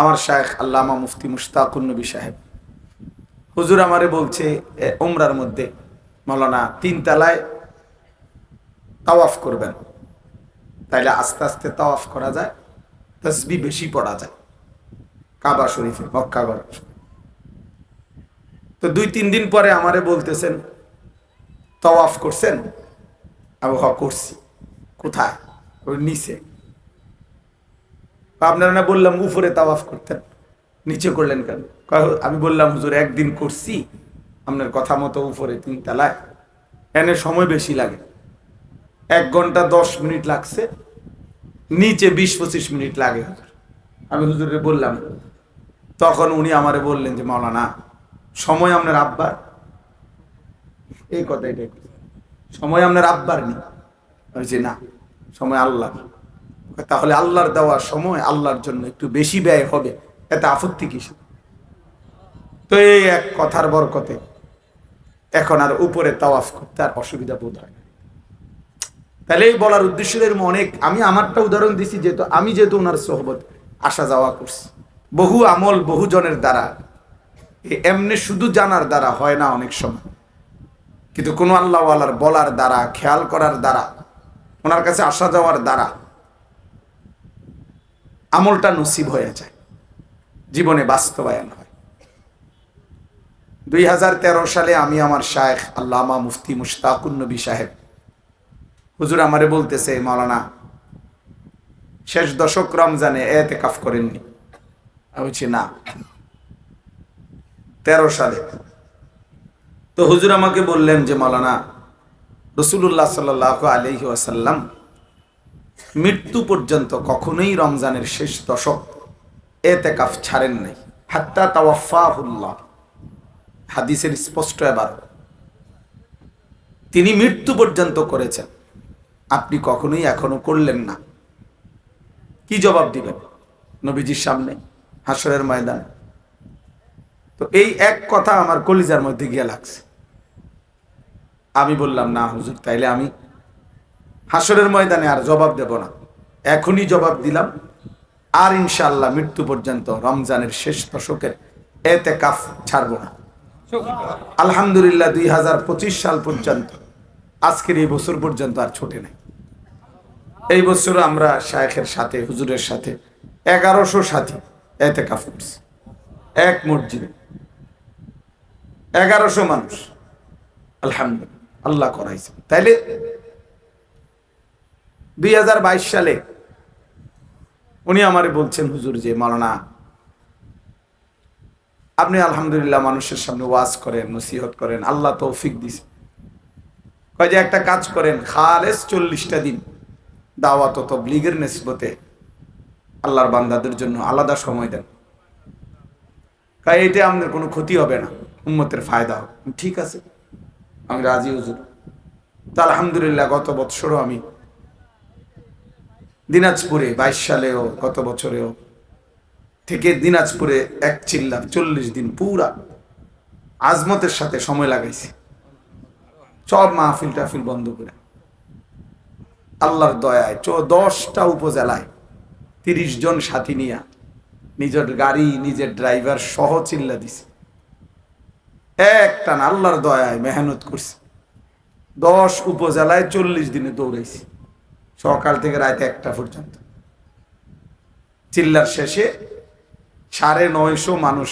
আমার শায়েখ আল্লামা মুফতি মুশতাকুন নবী সাহেব। হুজুর আমারে বলছে উমরার মধ্যে মৌলানা তিন তালায় তাওয়াফ করবেন। তাইলে আস্তে আস্তে তাওয়াফ করা যায়, তসবি বেশি পড়া যায়। কাবা শরীফে, মক্কা গড় তো দুই তিন দিন পরে আমারে বলতেছেন, তাওয়াফ করছেন? আবহাওয়া করছি। কোথায়? ওই নিচে। আপনারা না বললাম উপরে তাওয়াফ করতেন, নিচে করলেন কেন? আমি বললাম, হুজুর, একদিন করছি, আপনার কথা মতো উপরে তিন তালায়। এনে সময় বেশি লাগে। এক ঘণ্টা দশ মিনিট লাগছে, নিচে বিশ পঁচিশ মিনিট লাগে হুজুর। আমি হুজুরে বললাম, তখন উনি আমারে বললেন যে, মাওলানা, সময় আপনার আব্বার। এই কথা এটা সময় আপনার আব্বার নেই। আমি যে না, সময় আল্লাহ তাহলে আল্লাহর দেওয়া সময় আল্লাহর জন্য একটু বেশি ব্যয় হবে। এতে আপত্তি কিসে তো এই এক কথার বরকতে এখন আর উপরে তাওয়াফ করতে আর অসুবিধা বোধ হয় তাহলে এই বলার উদ্দেশ্য এরকম অনেক। আমি আমারটা উদাহরণ দিছি যেহেতু আমি যেহেতু ওনার সোহবত, আসা যাওয়া করছি। বহু আমল বহু জনের দ্বারা এমনি শুধু জানার দ্বারা হয় না অনেক সময়। কিন্তু কোনো আল্লাহওয়ালার বলার দ্বারা, খেয়াল করার দ্বারা, ওনার কাছে আসা যাওয়ার দ্বারা আমলটা নসিব হয়ে যায়। জীবনে বাস্তবায়ন হয়। দুই হাজার তেরো সালে আমি আমার শায়েখ আল্লামা মুফতি মুশতাকুন নবী সাহেব, হুজুর আমারে বলতেছে, মাওলানা, শেষ দশক রমজানে এতে কাফ করেননি বলছি, না। তেরো সালে। তো হুজুর আমাকে বললেন যে, মাওলানা রসুল্লাহ সাল আলহি ওয়াসাল্লাম মৃত্যু পর্যন্ত কখনোই রমজানের শেষ দশক এতে কাফ ছাড়েন নাই। হাত্তা তাওয়াফাহুল্লাহ। হাদিসের স্পষ্ট এবার। তিনি মৃত্যু পর্যন্ত করেছেন। আপনি কখনোই এখনও করলেন না। কি জবাব দিবেন নবীজির সামনে হাসরের ময়দানে? তো এই এক কথা আমার কলিজার মধ্যে গিয়ে লাগছে। আমি বললাম, না হুজুর, তাইলে আমি হাসরের ময়দানে আর জবাব দেব না। এখনই জবাব দিলাম। আর ইনশাল্লাহ মৃত্যু পর্যন্ত রমজানের শেষ দশকের এতে কাফ ছাড়ব না। আলহামদুলিল্লাহ দুই হাজার পঁচিশ সাল পর্যন্ত, আজকের এই বছর পর্যন্ত আর ছোটে নাই। এই বছর আমরা শায়েখের সাথে, হুজুরের সাথে এগারোশো সাথী এতে কাফ করছি। এক মসজিদে। এগারোশো মানুষ। আলহামদুলিল্লাহ, আল্লাহ করাইছে। তাইলে দুই হাজার বাইশ সালে উনি আমারে বলছেন, হুজুর যে মালানা আপনি আলহামদুলিল্লাহ মানুষের সামনে ওয়াজ করেন, নসিহত করেন, আল্লাহ তৌফিক দিছে। কয় যে একটা কাজ করেন, খালেস চল্লিশটা দিন দাওয়াত তবলিগের নেসবতে আল্লাহর বান্দাদের জন্য আলাদা সময় দেন। কাই এটা আমাদের কোনো ক্ষতি হবে না, উম্মতের ফায়দা হবে। ঠিক আছে, আমি রাজি, হুজুর। তা আলহামদুলিল্লাহ গত বৎসরও আমি দিনাজপুরে বাইশ সালেও গত বছরেও থেকে দিনাজপুরে এক চিল্লা চল্লিশ দিন পুরা আজমতের সাথে সময় লাগাইছি। সব মাহফিল টাফিল বন্ধ করে। আল্লাহর দয়ায় চ দশটা উপজেলায় তিরিশ জন সাথী নিয়া নিজের গাড়ি, নিজের ড্রাইভার সহ চিল্লা দিছে। একটা না আল্লাহর দয়ায় মেহনত করছি। দশ উপজেলায় চল্লিশ দিনে দৌড়াইছি। সকাল থেকে রাত একটা পর্যন্ত। চিল্লার শেষে সাড়ে নয়শো মানুষ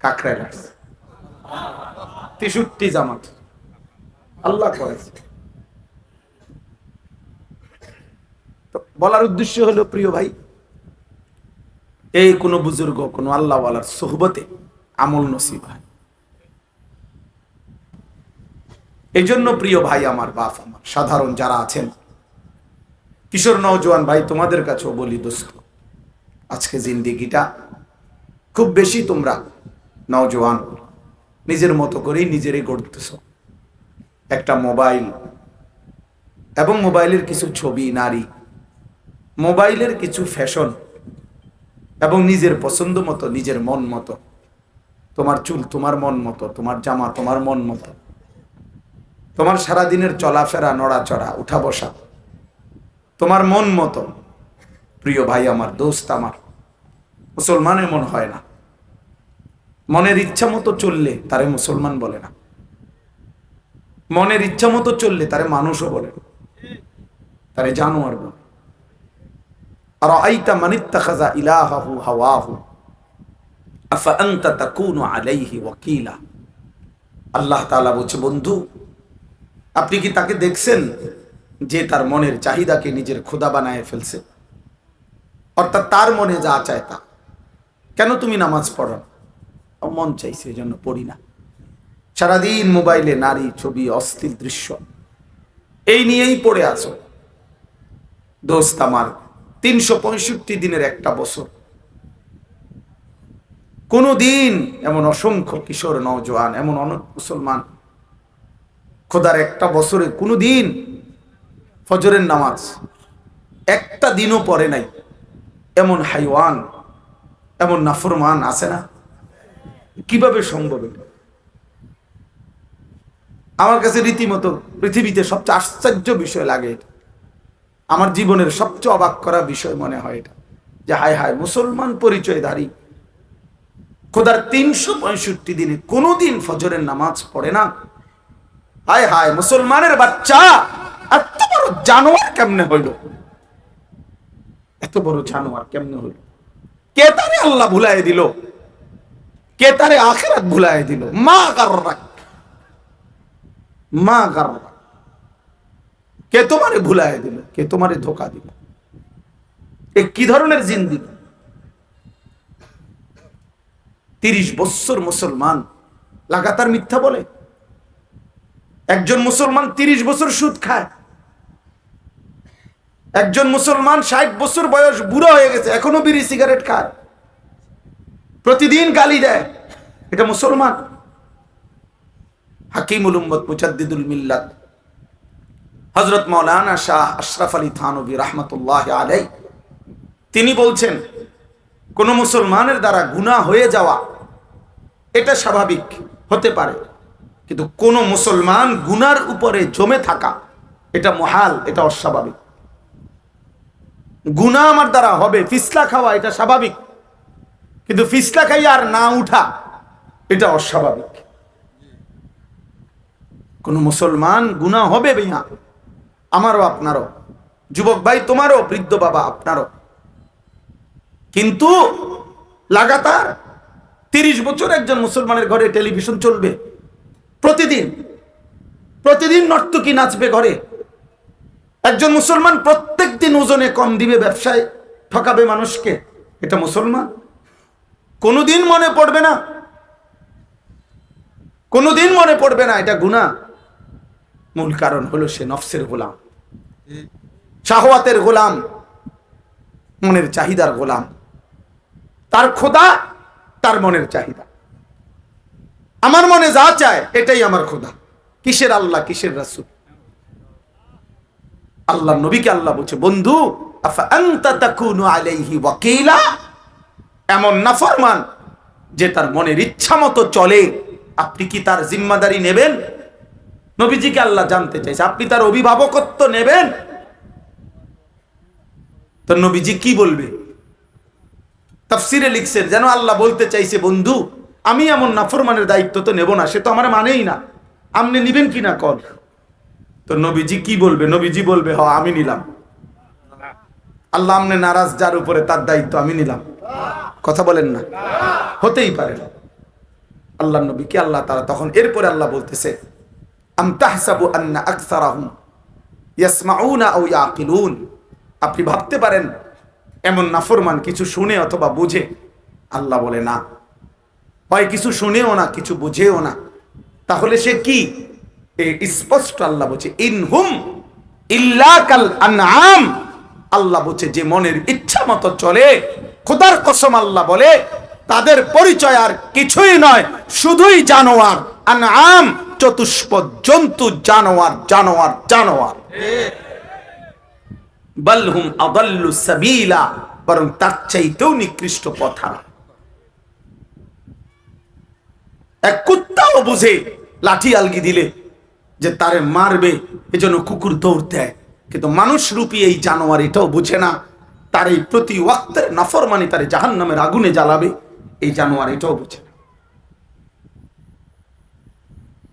কাকড়ায় লাগছে। তেষট্টি জামাত। আল্লাহ করেছে। বলার উদ্দেশ্য হলো, প্রিয় ভাই, এই কোনো বুজুর্গ, কোনো আল্লাহওয়ালার সোহবতে আমল নসিব হয়। এই জন্য প্রিয় ভাই, আমার বাপ, আমার সাধারণ যারা আছেন কিশোর নওজোয়ান ভাই, তোমাদের কাছেও বলি দোস্ত, আজকে জিন্দিগিটা খুব বেশি তোমরা নওজোয়ান নিজের মতো করেই নিজেরই গড়তেছ। একটা মোবাইল এবং মোবাইলের কিছু ছবি, নারী, মোবাইলের কিছু ফ্যাশন এবং নিজের পছন্দ মতো, নিজের মন মতো, তোমার চুল তোমার মন মতো, তোমার জামা তোমার মন মতো, তোমার সারাদিনের চলাফেরা, নড়াচড়া, উঠা বসা তোমার মন মতো। প্রিয় ভাই, আমার দোস্ত আমার। মুসলমান এমন হয় না। মনের ইচ্ছা মতো চললে তারে মুসলমান বলে না। মনের ইচ্ছা মতো চললে তারে মানুষও বলে। তারে জানোয়ার বলে। আর আইতা মানিত্তা খাজা ইলাহাহু হাওয়াহু। আল্লাহ বলছে, বন্ধু, আপনি কি তাকে দেখছেন? যে তার মনের চাহিদাকে নিজের খোদা বানায় ফেলছে। অর্থাৎ তার মনে যা চায় তা। কেন তুমি নামাজ পড়ো? মন চাইছে এই জন্য পড়ি না। সারাদিন মোবাইলে নারী ছবি অস্থির দৃশ্য। এই নিয়েই পড়ে আছো। দোস্ত আমার, তিনশো পঁয়ষট্টি দিনের একটা বছর। কোনো দিন এমন অসংখ্য কিশোর, নওজোয়ান, এমন অনেক মুসলমান, খোদার একটা বছরে কোনো দিন ফজরের নামাজ। একটা দিনও পরে নাই। এমন হাইওয়ান, এমন নাফরমান আছে না? কীভাবে সম্ভব? আমার কাছে রীতিমতো পৃথিবীতে সবচেয়ে আশ্চর্য বিষয় লাগে এটা। আমার জীবনের সবচেয়ে অবাক করা বিষয় মনে হয় এটা। যে হায় হায়, মুসলমান পরিচয়ধারী। খোদার তিনশো পঁয়ষট্টি দিনে কোনোদিন ফজরের নামাজ পড়ে না। হায় হায়, মুসলমানের বাচ্চা জানোয়ার কেমনে হইল? এত বড় জানোয়ার কেমনে হইল? কে তারে আল্লাহ ভুলাই দিল? কে তারে আখেরাত ভুলাই দিল? মা গার্রাক। মা গার্রাক। কে তোমারে ভুলাই দিল? কে তোমারে ধোকা দিল? এ কি ধরনের জিন্দিগি? তিরিশ বছর মুসলমান লাগাতার মিথ্যা বলে? একজন মুসলমান তিরিশ বছর সুদ খায়। একজন মুসলমান ষাট বছর বয়স বুড়ো হয়ে গেছে, এখনও বিড়ি, সিগারেট খায়। প্রতিদিন গালি দেয়। এটা মুসলমান। হাকিমুল উম্মত মুজাদ্দিদুল মিল্লাত। হজরত মৌলানা শাহ আশরাফ আলী থানবী রহমতুল্লাহ আলাই তিনি বলছেন, কোন মুসলমানের দ্বারা গুনাহ হয়ে যাওয়া, এটা স্বাভাবিক, হতে পারে। কিন্তু কোন মুসলমান গুনার উপরে জমে থাকা, এটা মহাল, এটা অস্বাভাবিক। গুনাহ আমার দ্বারা হবে, ফিসলা খাওয়া, এটা স্বাভাবিক। কিন্তু ফিসলা খাই আর না উঠা, এটা অস্বাভাবিক। কোন মুসলমান গুনাহ হবে ভাইয়া? আমারও আপনারও। যুবক ভাই, তোমারও, বৃদ্ধ বাবা, আপনারও। কিন্তু লাগাতার তিরিশ বছর একজন মুসলমানের ঘরে টেলিভিশন চলবে। প্রতিদিন প্রতিদিন নর্তকী নাচবে ঘরে। একজন মুসলমান প্রত্যেক দিন ওজনে কম দিবে ব্যবসায়, ঠকাবে মানুষকে। এটা মুসলমান? কোনোদিন মনে পড়বে না? কোনোদিন মনে পড়বে না এটা গুণা মূল কারণ হলো সে নফসের গোলাম। শাহওয়াতের গোলাম, মনের চাহিদার গোলাম। তার খোদা, তার মনের চাহিদা। আমার মনে যা চায়, এটাই আমার খোদা। কিসের আল্লাহ, কিসের রাসুল? আল্লাহ নবীকে আল্লাহ বলছে, বন্ধু আলাইহি ওয়াকিলা? এমন নাফরমান যে তার মনের ইচ্ছা মতো চলে। আপনি কি তার জিম্মাদারি নেবেন? নবীজিকে আল্লাহ জানতে চাইছে, আপনি তার অভিভাবকত্ব নেবেন? তো নবীজি কি বলবে? তাফসিরে লিখছেন, যেন আল্লাহ বলতে চাইছে, বন্ধু, আমি এমন নাফরমানের দায়িত্ব তো নেব না, সে তো আমার মানেই না। আপনি নিবেন কি না কল তো নবীজি কি বলবে? নবীজি বলবে, হ, আমি নিলাম। আল্লাহ আমনে নারাজ, যার উপরে তার দায়িত্ব, আমি নিলাম। কথা বলেন না? হতেই পারে না। আল্লাহ নবীকে আল্লাহ তারা তখন এরপরে আল্লাহ বলতেছে আপনি ভাবতে পারেন, এমন নাফরমান কিছু শুনে অথবা বুঝে, আল্লাহ বলে, না। হয় কিছু শুনেও না, কিছু বুঝেও না। তাহলে সে কি? স্পষ্ট আল্লাহ বলছে ইনহুম ইল্লা কাল আনআম। আল্লাহ বলছে, যে মনের ইচ্ছা মতো চলে, খোদার কসম আল্লাহ বলে, তাদের পরিচয় আর কিছুই নয়, শুধুই জানোয়ার। আনআম চতুষ্পদ জন্তু, জানোয়ার জানোয়ার জানোয়ার। বালহুম আদাল্লু সাবিলা, বরং তার চাইতেও নিকৃষ্ট পথা এক কুত্তাও বুঝে, লাঠি আলগি দিলে যে তারে মারবে, এজন্য কুকুর দৌড় দেয়। কিন্তু মানুষ রূপী এই জানোয়ার এটাও বুঝে না, তার এই প্রতি ওয়াক্তের নাফরমানি তার জাহান নামের আগুনে জ্বালাবে, এই জানোয়ার এটাও বুঝে না।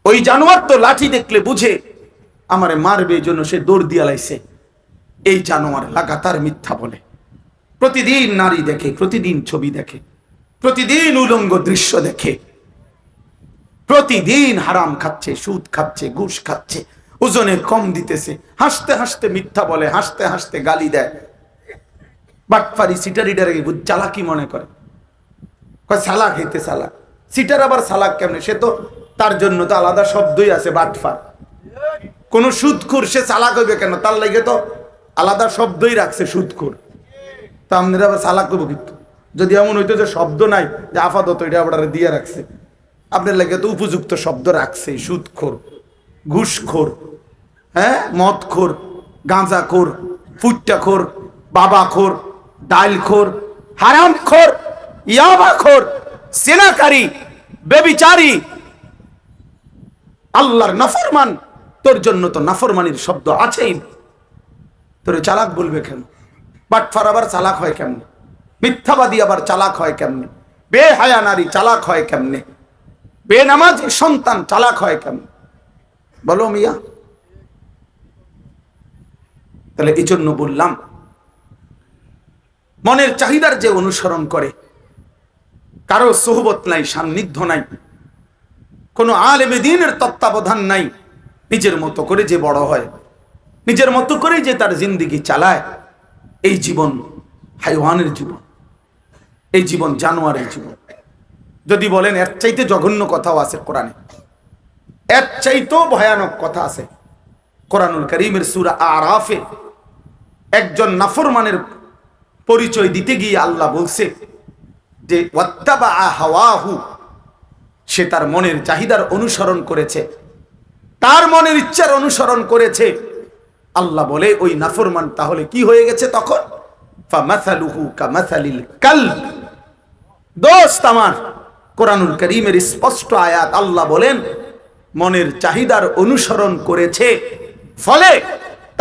ওই জানোয়ার তো লাঠি দেখলে বুঝে, আমারে মারবে জন্য সে দৌড় দিয়া লাইছে। এই জানোয়ার লাগাতার মিথ্যা বলে। প্রতিদিন নারী দেখে, প্রতিদিন ছবি দেখে, প্রতিদিন উলঙ্গ দৃশ্য দেখে। প্রতিদিন হারাম খাচ্ছে, সুদ খাচ্ছে, ঘুষ খাচ্ছে, ওজনে কম দিতেছে, হাসতে হাসতে মিথ্যা বলে, হাসতে হাসতে গালি দেয়। বাটপারি সিটারিডারে চালাকি মনে করে। সালাক হইতে সালাক। সিটার আবার সালাক কেমনে? সে তো তার জন্য তো আলাদা শব্দই আছে, বাটফার। কোন সুদখুর সে চালাক হইবে কেন? তার লাগে তো আলাদা শব্দই রাখছে সুদখুর। তা আপনারা আবার চালাক করব কিন্তু। যদি এমন হইতো যে শব্দ নাই, যে আপাতত এটা আবার দিয়ে রাখছে। আপনার লাগে তো উপযুক্ত শব্দ রাখছে, সুদখোর, ঘুষখোর হ্যাঁ? মদখোর, গাঁজাখোর, ফুট্টাখোর, বাবাখোর ডাইলখোর হারামখোর, ইয়াবাখোর, সেনাকারী, বেবিচারী। আল্লাহর নাফরমান, তোর জন্য তো নাফরমানির শব্দ আছেই। তোরে চালাক বলবে কেন? বাটফার আবার চালাক হয় কেমনে? মিথ্যাবাদী আবার চালাক হয় কেমনে? বেহায়া নারী চালাক হয় কেমনে? বেনামাজি সন্তান চালাক হয় কেন? বলো মিয়া। তাহলে এই জন্য বললাম, মনের চাহিদার যে অনুসরণ করে, কারও সোহবত নাই, সান্নিধ্য নাই, কোনো আলেমে দিনের তত্ত্বাবধান নাই, নিজের মতো করে যে বড় হয়, নিজের মতো করে যে তার জিন্দিগি চালায়, এই জীবন হাইওয়ানের জীবন, এই জীবন জানোয়ারের জীবন। যদি বলেন, এর চাইতে জঘন্য কথাও আছে কোরআনে। এর চাইতেও ভয়ানক কথা আছে। কোরআনুল করিমের সুরা আরাফে একজন নাফরমানের পরিচয় দিতে গিয়ে আল্লাহ বলছে যে ওয়াত্তাবা হাওয়াহু সে তার মনের চাহিদার অনুসরণ করেছে। তার মনের ইচ্ছার অনুসরণ করেছে। আল্লাহ বলে, ওই নাফরমান তাহলে কি হয়ে গেছে তখন? ফামাসালুহু কামাসালিল কালব। দোস্ত আমার কোরআনুল করিমের স্পষ্ট আয়াত আল্লাহ বলেন, মনের চাহিদার অনুসরণ করেছে। ফলে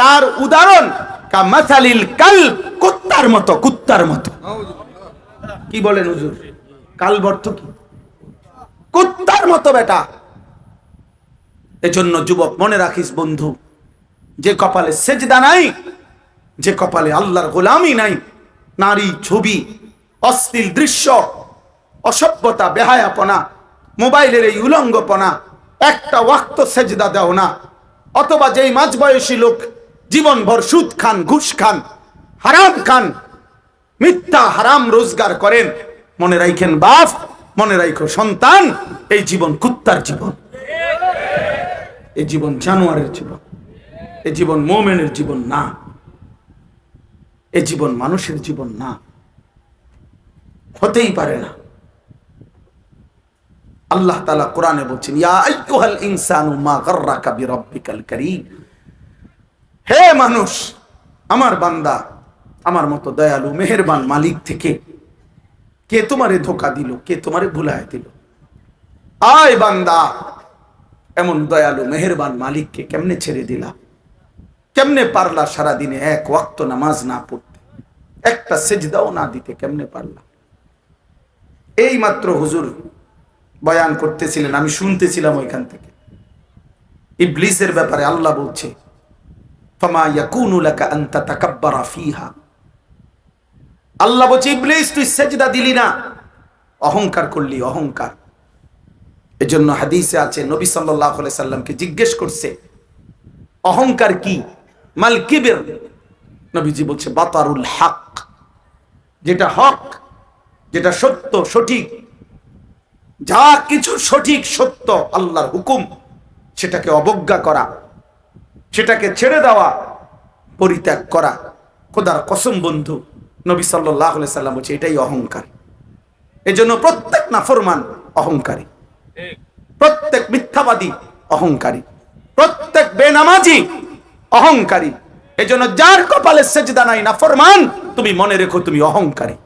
তার উদাহরণ, কামাসালিল কাল কুত্তার মতো, কুত্তার কি বলেন হুজুর? কাল কি? কুত্তার মতো বেটা। এজন্য যুবক, মনে রাখিস বন্ধু, যে কপালে সেজদা নাই, যে কপালে আল্লাহর গোলামি নাই, নারী ছবি, অশ্লীল দৃশ্য অসভ্যতা, বেহায়াপনা, মোবাইলের এই উলঙ্গপনা, একটা ওয়াক্ত সেজদা দেও না। অথবা যেই মাঝ বয়সী লোক জীবনভর সুদ খান, ঘুষ খান, হারাম খান, মিথ্যা, হারাম রোজগার করেন, মনে রাখেন বাপ, মনে রাখো সন্তান, এই জীবন কুত্তার জীবন। এই জীবন জানোয়ারের জীবন। এ জীবন মোমেনের জীবন না। এ জীবন মানুষের জীবন না। হতেই পারে না। আল্লাহ তালা কোরআনে বলছেন হে মানুষ, আমার বান্দা, আমার মতো দয়ালু, মেহেরবান মালিক থেকে কে তোমারে ধোকা দিল, কে তোমারে ভুলায় দিল? আয় বান্দা, এমন দয়ালু, মেহেরবান মালিককে কেমনে ছেড়ে দিলা? কেমনে পারলা সারাদিনে এক ওয়াক্ত নামাজ না পড়তে? একটা সেজদাও না দিতে কেমনে পারলা? এই মাত্র হুজুর বয়ান করতেছিলেন, আমি শুনতেছিলাম ওইখান থেকে। ইবলিসের ব্যাপারে আল্লাহ বলছে আল্লাহ বলছে, ইবলিস, তুই সেজদা দিলি না। অহংকার করলি, অহংকার। এজন্য হাদিসে আছে, নবী আলাইহি সাল্লামকে জিজ্ঞেস করছে, অহংকার কি? মাল কিবির। নবীজি বলছে, বাতারুল হক। যেটা হক, যেটা সত্য, সঠিক যা কিছু সঠিক সত্য আল্লাহর হুকুম, সেটাকে অবজ্ঞা করা, সেটাকে ছেড়ে দেওয়া, পরিত্যাগ করা। খোদার কসম বন্ধু, নবী সাল্লাহ সাল্লাম বলছে, এটাই অহংকার। এজন্য প্রত্যেক নাফরমান অহংকারী। প্রত্যেক মিথ্যাবাদী অহংকারী। প্রত্যেক বেনামাজি অহংকারী। এজন্য যার কপালে সেজদা নাই নাফরমান, তুমি মনে রেখো তুমি অহংকারী।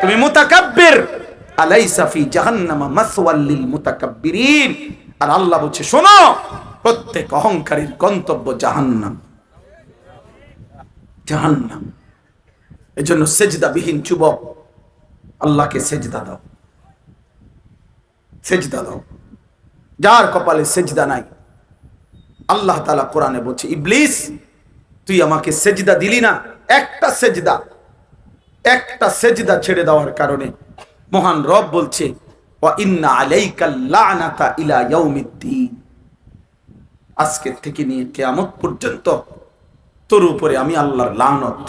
তুমি মুতাকাব্বির। আলাইসা জাহান্নামা মুতাকাব্বিরিন। আর আল্লাহ বলছে, শোনো, প্রত্যেক অহংকারীর গন্তব্য জাহান্নাম। জাহান্নাম। এজন্য যুবক, আল্লাহকে সেজদা দাও। সেজদা দাও। যার কপালে সেজদা নাই, আল্লাহ তালা কোরআনে বলছে, ইবলিস, তুই আমাকে সেজদা দিলি না, একটা সেজদা একটা সেজদা ছেড়ে দেওয়ার কারণে মহান রব বলছে আজকের থেকে নিয়ে কেয়ামত পর্যন্ত তোর উপরে আমি আল্লাহর লানত।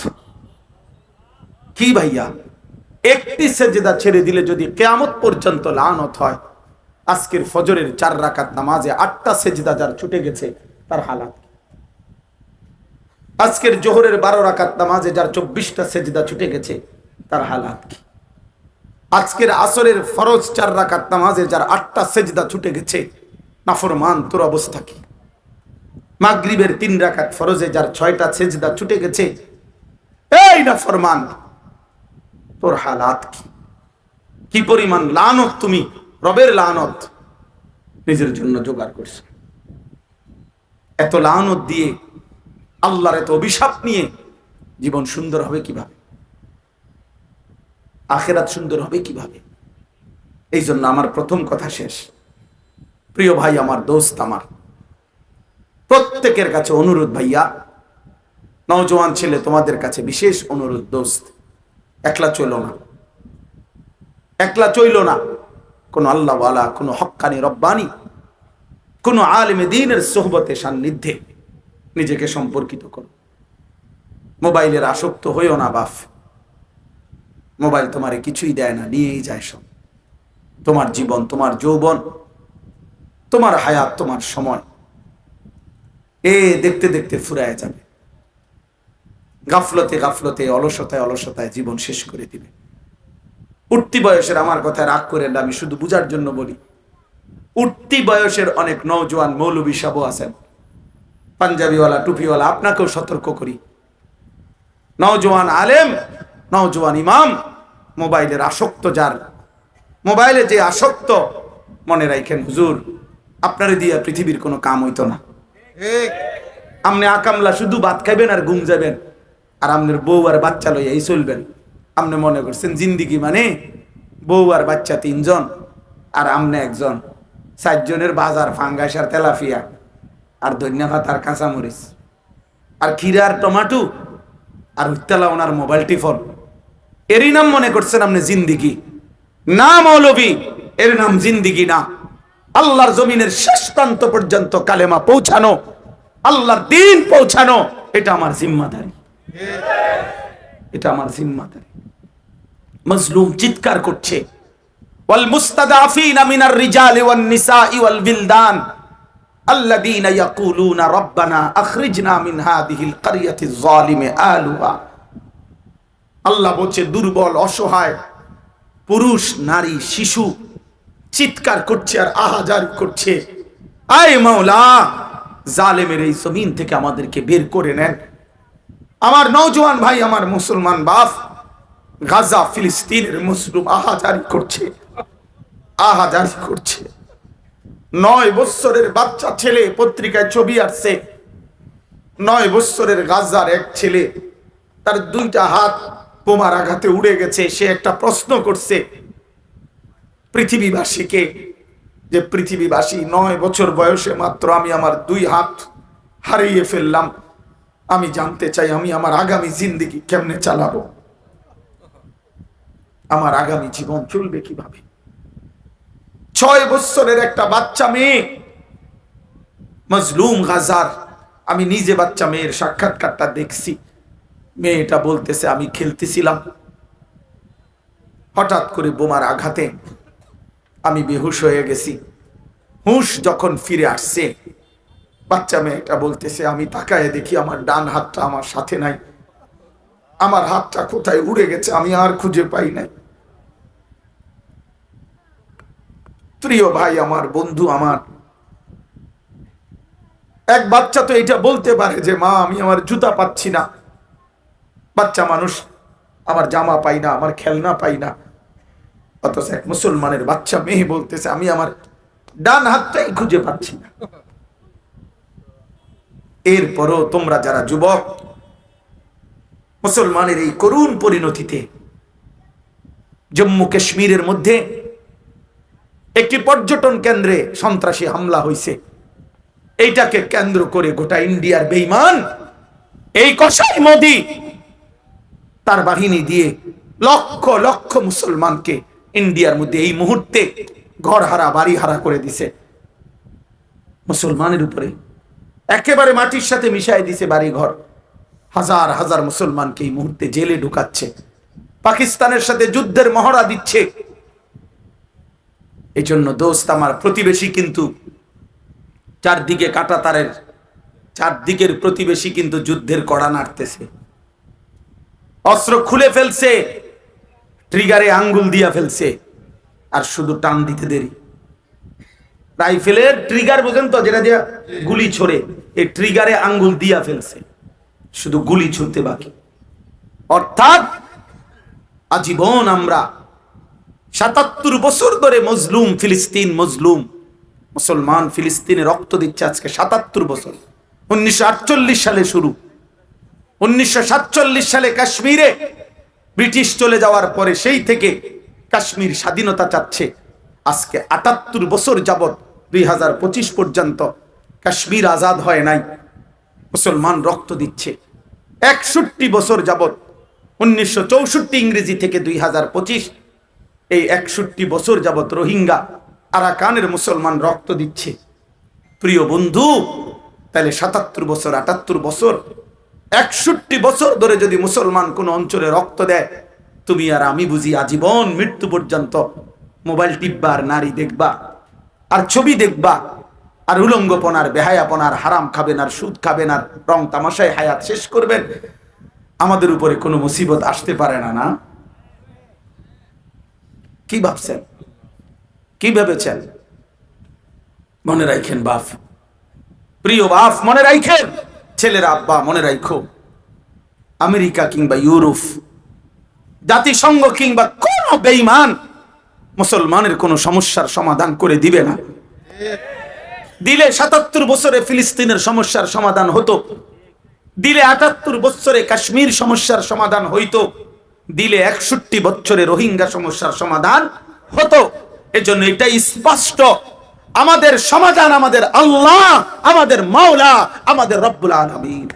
কি ভাইয়া? একটি সেজেদা ছেড়ে দিলে যদি কেয়ামত পর্যন্ত লানত হয়, আজকের ফজরের চার রাকাত নামাজে আটটা সেজদা যার ছুটে গেছে, তার হালাত আজকের জোহরের বারো রাকাত নামাজে যার চব্বিশটা সেজদা ছুটে গেছে, তার হালাত কি? আজকের আসরের ফরজ চার রাকাত নামাজে যার আটটা সেজদা ছুটে গেছে, নাফরমান তোর অবস্থা কি? মাগরিবের তিন রাকাত ফরজে যার ছয়টা সেজদা ছুটে গেছে, এই নাফরমান, তোর হালাত কি? কি পরিমাণ লানত তুমি, রবের লানত, নিজের জন্য জোগাড় করছ। এত লানত দিয়ে আল্লাহর এত অভিশাপ নিয়ে জীবন সুন্দর হবে কীভাবে? আখেরাত সুন্দর হবে কীভাবে? এই জন্য আমার প্রথম কথা শেষ। প্রিয় ভাই, আমার দোস্ত আমার, প্রত্যেকের কাছে অনুরোধ ভাইয়া, নওজোয়ান ছেলে তোমাদের কাছে বিশেষ অনুরোধ দোস্ত, একলা চলো না। একলা চইল না। কোনো আল্লাহওয়ালা, কোনো হক্কানি রব্বানি, কোনো আলেমে দিনের সোহবতে সান্নিধ্যে নিজেকে সম্পর্কিত করো। মোবাইলের আসক্ত হইও না বাফ। মোবাইল তোমারে কিছুই দেয় না, নিয়েই যায় সব। তোমার জীবন, তোমার যৌবন, তোমার হায়াত, তোমার সময়, এ দেখতে দেখতে ফুরায় যাবে। গাফলতে গাফলতে, অলসতায় অলসতায় জীবন শেষ করে দিবে। উঠতি বয়সের আমার কথায় রাগ করেন আমি শুধু বুঝার জন্য বলি। উঠতি বয়সের অনেক নৌজওয়ান মৌলবী সাবু আছেন। পাঞ্জাবিওয়ালা, টুপিওয়ালা, আপনাকেও সতর্ক করি। নওজোয়ান আলেম নওজোয়ান ইমাম মোবাইলের আসক্ত যার। মোবাইলে যে আসক্ত মনে রাখেন হুজুর আপনারে দিয়ে পৃথিবীর কোনো কাম হইতো না। আপনি আকামলা শুধু ভাত খাইবেন আর ঘুম যাবেন আর আপনার বউ আর বাচ্চা লইয়াই চলবেন। আপনি মনে করছেন জিন্দিগি মানে বউ আর বাচ্চা তিনজন আর আমনে একজন। চারজনের বাজার ফাঙ্গাস আর তেলাফিয়া আর ধন্যবাদ আর কাঁচামরিচ। আর ক্ষীরা আর টমাটো আর উত্তালা ওনার মোবাইল টিফোন। এরই নাম মনে করছেন আপনি জিন্দিগি। না মৌলবী এর নাম জিন্দিগি না। আল্লাহর জমিনের শেষ প্রান্ত পর্যন্ত কালেমা পৌঁছানো, আল্লাহর দিন পৌঁছানো, এটা আমার জিম্মাদারি। এটা আমার জিম্মাদারি। মজলুম চিৎকার করছে, ওয়াল মুস্তাদাফিন মিনার রিজালি ওয়ান নিসাই ওয়াল বিলদান, আল্লাযীনা ইয়াকুলুনা রাব্বানা আখরিজনা মিন হাযিহিল কারিয়াতিজ জালিমি আলুহা। আল্লাহ বলছে, দুর্বল, অসহায়, পুরুষ, নারী, শিশু, চিৎকার করছে আর আহাজার করছে। আয় মাওলা, জালেমের এই জমিন থেকে আমাদেরকে বের করে নেন। আমার নওজোয়ান ভাই, আমার মুসলমান বাপ, গাজা, ফিলিস্তিনের মুসলিম আহাজারি করছে আহাজারি করছে। নয় বৎসরের বাচ্চা ছেলে পত্রিকায় ছবি আসছে। নয় বৎসরের গাজার এক ছেলে, তার দুইটা হাত বোমার আঘাতে উড়ে গেছে, সে একটা প্রশ্ন করছে পৃথিবীবাসীকে যে পৃথিবীবাসী নয় বছর বয়সে মাত্র আমি আমার দুই হাত হারিয়ে ফেললাম। আমি জানতে চাই আমি আমার আগামী জিন্দিগি কেমনে চালাবো? আমার আগামী জীবন চলবে কীভাবে? ছয় বৎসরের একটা বাচ্চা মেয়ে, মজলুম গাজার, আমি নিজে বাচ্চা মেয়ের সাক্ষাৎকারটা দেখছি। মেয়েটা বলতেছে, আমি খেলতেছিলাম। হঠাৎ করে বোমার আঘাতে আমি বেহুশ হয়ে গেছি। হুশ যখন ফিরে আসছে, বাচ্চা মেয়েটা বলতেছে, আমি তাকায় দেখি আমার ডান হাতটা আমার সাথে নাই। আমার হাতটা কোথায় উড়ে গেছে আমি আর খুঁজে পাই নাই। প্রিয় ভাই, আমার বন্ধু, আমার এক বাচ্চা তো এটা বলতে পারে যে, মা, আমি আমার জুতা পাচ্ছি না। বাচ্চা মানুষ, আমার জামা পাই না, আমার খেলনা পাই না। অথচ এক মুসলমানের বাচ্চা মেয়ে বলতেছে, আমি আমার ডান হাতটাই খুঁজে পাচ্ছি না। এরপরও তোমরা যারা যুবক, মুসলমানের এই করুণ পরিণতিতে জম্মু কাশ্মীরের মধ্যে একটি পর্যটন কেন্দ্রে সন্ত্রাসী হামলা হয়েছে এইটাকে কেন্দ্র করে গোটা ইন্ডিয়ার বেইমান, এই কসাই মোদি তার বাহিনী দিয়ে লক্ষ লক্ষ মুসলমানকে ইন্ডিয়ার মধ্যে এই মুহূর্তে ঘর হারা বাড়ি হারা করে দিছে। মুসলমানের উপরে একেবারে মাটির সাথে মিশাই দিছে বাড়ি ঘর হাজার হাজার মুসলমানকে এই মুহূর্তে জেলে ঢুকাচ্ছে। পাকিস্তানের সাথে যুদ্ধের মহড়া দিচ্ছে। এই জন্য দোস্ত, আমার প্রতিবেশী কিন্তু চারদিকে কাটা তারের চারদিকের প্রতিবেশী কিন্তু যুদ্ধের কড়া নাড়তেছে। অস্ত্র খুলে ফেলছে ট্রিগারে আঙ্গুল দিয়া ফেলছে, আর শুধু টান দিতে দেরি। রাইফেলের ট্রিগার বোঝেন তো যেটা দিয়া গুলি ছড়ে, এই ট্রিগারে আঙ্গুল দিয়া ফেলছে, শুধু গুলি ছুটতে বাকি। অর্থাৎ, আজীবন আমরা সাতাত্তর বছর ধরে মজলুম ফিলিস্তিন মজলুম, মুসলমান ফিলিস্তিনে রক্ত দিচ্ছে আজকে সাতাত্তর বছর। উনিশশো আটচল্লিশ সালে শুরু। উনিশশো সাতচল্লিশ সালে কাশ্মীরে ব্রিটিশ চলে যাওয়ার পরে সেই থেকে কাশ্মীর স্বাধীনতা চাচ্ছে। আজকে আটাত্তর বছর যাবৎ দুই হাজার পঁচিশ পর্যন্ত কাশ্মীর আজাদ হয় নাই, মুসলমান রক্ত দিচ্ছে। একষট্টি বছর যাবৎ উনিশশো চৌষট্টি ইংরেজি থেকে দুই হাজার পঁচিশ, এই একষট্টি বছর যাবৎ রোহিঙ্গা আরাকানের মুসলমান রক্ত দিচ্ছে। প্রিয় বন্ধু, তাহলে সাতাত্তর বছর, আটাত্তর বছর একষট্টি বছর ধরে যদি মুসলমান কোন অঞ্চলে রক্ত দেয়, তুমি আর আমি বুঝি আজীবন মৃত্যু পর্যন্ত মোবাইল টিপবা আর নারী দেখবা, আর ছবি দেখবা, আর উলঙ্গপনার, বেহায়াপনার, হারাম খাবেন আর সুদ খাবেন আর রং তামাশায় হায়াত শেষ করবেন, আমাদের উপরে কোনো মুসিবত আসতে পারে না না? কি ভাবছেন? কি ভেবেছেন? মনে রাখেন বাপ, প্রিয় বাপ, মনে রাখেন। ছেলের আব্বা, মনে রাখো আমেরিকা কিংবা ইউরোপ, জাতিসংঘ কিংবা কোন বেইমান মুসলমানের কোনো সমস্যার সমাধান করে দিবে না। দিলে সাতাত্তর বছরে ফিলিস্তিনের সমস্যার সমাধান হতো। দিলে আটাত্তর বছরে কাশ্মীর সমস্যার সমাধান হইতো। দিলে একষট্টি বছরে রোহিঙ্গা সমস্যার সমাধান হতো। এজন্য এটাই স্পষ্ট। আমাদের সমাধান আমাদের আল্লাহ আমাদের মাওলা আমাদের রব্বুল আলমিন।